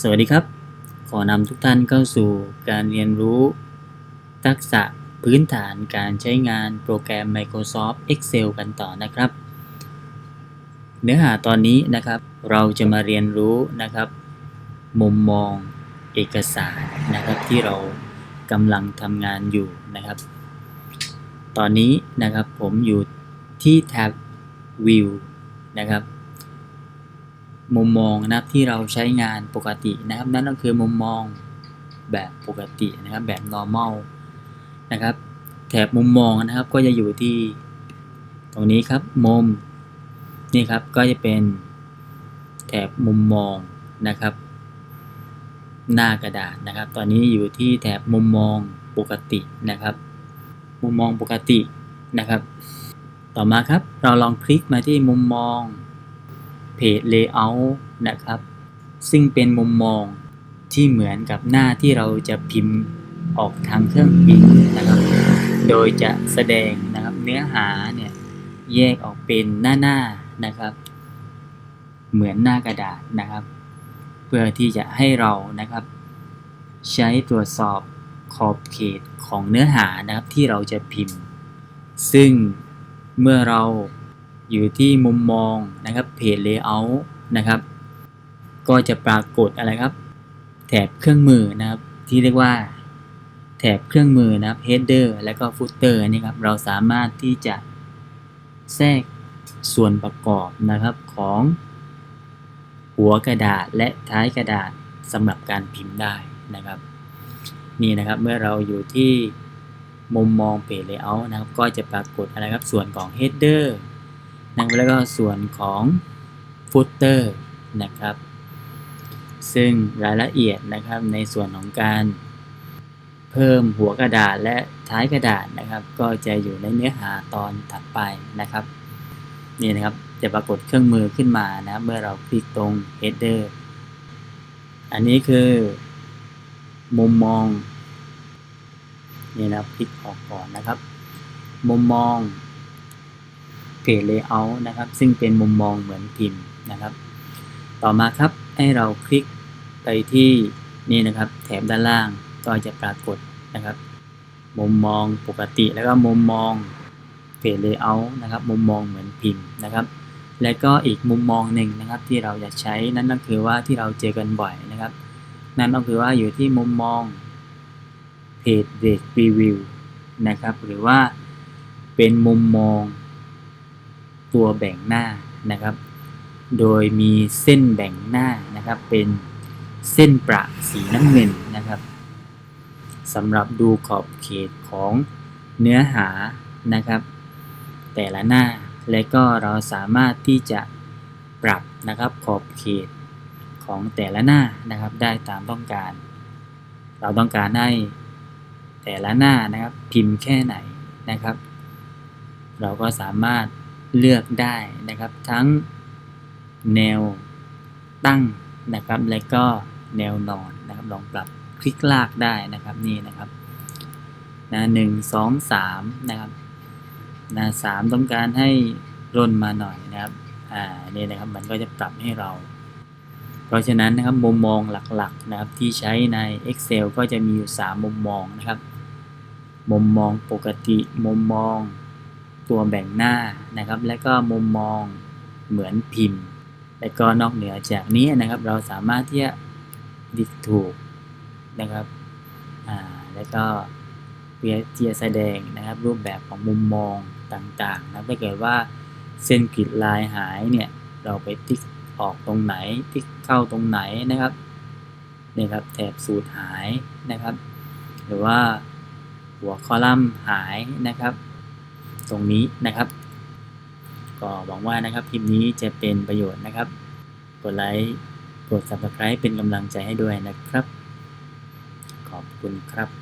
สวัสดีครับ ขอนำทุกท่านเข้าสู่การเรียนรู้ ทักษะพื้นฐานการใช้งานโปรแกรม Microsoft Excel กันต่อนะครับ เนื้อหาตอนนี้นะครับ เราจะมาเรียนรู้นะครับ มุมมองเอกสารนะครับที่เรากำลังทำงานอยู่นะครับ ตอนนี้นะครับผมอยู่ที่แท็บ View นะครับ มุมมองนะครับที่เราใช้งานปกตินะครับ นั่นก็คือมุมมองแบบปกตินะครับแบบ normal นะครับแถบมุมมองนะครับก็จะอยู่ที่ตรงนี้ครับมุมนี่ครับก็จะเป็นแถบมุมมองนะครับ หน้ากระดาษนะครับ ตอนนี้อยู่ที่แถบมุมมองปกตินะครับ มุมมองปกตินะครับ ต่อมาครับเราลองคลิกมาที่มุมมอง จ Layout นะครับ ซึ่งเป็นมุมมองที่เหมือนกับหน้าที่เราจะพิมพ์ออกทางเครื่องพิมพ์นะครับ โดยจะแสดงนะครับเนื้อหาเนี่ยแยกออกเป็นหน้าหน้านะครับ เหมือนหน้ากระดาษนะครับ เพื่อที่จะให้เรานะครับ ใช้ตรวจสอบขอบเขตของเนื้อหานะครับที่เราจะพิมพ์ ซึ่งเมื่อเรา อยู่ที่มุมมองนะครับเพจ Layout นะครับ ก็จะปรากฏอะไรครับ แถบเครื่องมือนะครับ ที่เรียกว่า แถบเครื่องมือนะครับ header และก็ footer นี่ครับ เราสามารถที่จะแทรกส่วนประกอบนะครับของหัวกระดาษและท้ายกระดาษสำหรับการพิมพ์ได้นะครับ นี่นะครับเมื่อเราอยู่ที่มุมมองเพจ layout นะครับ ก็จะปรากฏอะไรครับส่วนของ header นะแล้วก็ส่วนของ footer นะครับ ซึ่งรายละเอียดนะครับในส่วนของการเพิ่มหัวกระดาษและท้ายกระดาษนะครับ ก็จะอยู่ในเนื้อหาตอนถัดไปนะครับนี่นะครับจะปรากฏเครื่องมือขึ้นมานะเมื่อเราคลิกตรง header อันนี้คือมุมมองนี่นะครับคลิกออกก่อนนะครับ มุมมอง เพจ Layout นะครับ ซึ่งเป็นมุมมองเหมือนพิมพ์นะครับ ต่อมาครับให้เราคลิกไปที่นี่นะครับ แถบด้านล่างก็จะปรากฏนะครับ มุมมองปกติแล้วก็มุมมองเพจ Layout นะครับ มุมมองเหมือนพิมพ์นะครับ และก็อีกมุมมองหนึ่งนะครับ ที่เราจะใช้นั่นก็คือว่าที่เราเจอกันบ่อยนะครับ นั่นก็คือว่าอยู่ที่มุมมองเพจเด็กรีวิวนะครับ หรือว่าเป็นมุมมอง ตัวแบ่งหน้านะครับ โดยมีเส้นแบ่งหน้านะครับ เป็นเส้นประสีน้ำเงินนะครับสำหรับดูขอบเขตของเนื้อหานะครับ แต่ละหน้าและก็เราสามารถที่จะปรับนะครับขอบเขตของแต่ละหน้านะครับได้ตามต้องการ เราต้องการให้แต่ละหน้านะครับพิมพ์แค่ไหนนะครับ เราก็สามารถ เลือกได้นะครับ ทั้งแนวตั้งนะครับ และก็แนวนอนนะครับ ลองปรับคลิกลากได้นะครับนี่นะครับนะหนึ่งสองสามนะครับนะสามต้องการให้ร่นมาหน่อยนะครับอ่านี่นะครับมันก็จะปรับให้เรา เพราะฉะนั้นนะครับมุมมองหลักๆนะครับที่ใช้ใน Excel ก็จะมีอยู่ 3 มุมมองนะครับ มุมมองปกติมุมมอง ตัวแบ่งหน้านะครับ และก็มุมมองเหมือนพิมพ์ และก็นอกเหนือจากนี้นะครับ เราสามารถที่จะดิกถูกนะครับอ่าแล้วก็เพื่อที่จะแสดงนะครับ รูปแบบของมุมมองต่างๆนะถ้าเกิดว่าเส้นกริดลายหายเนี่ยเราไปติ๊กออกตรงไหนติ๊กเข้าตรงไหนนะครับนี่ครับแถบสูตรหายนะครับ หรือว่าหัวคอลัมน์หายนะครับ ตรงนี้นะครับ ก็หวังว่านะครับคลิปนี้จะเป็นประโยชน์นะครับ กดไลค์กด subscribe เป็นกำลังใจให้ด้วยนะครับ ขอบคุณครับ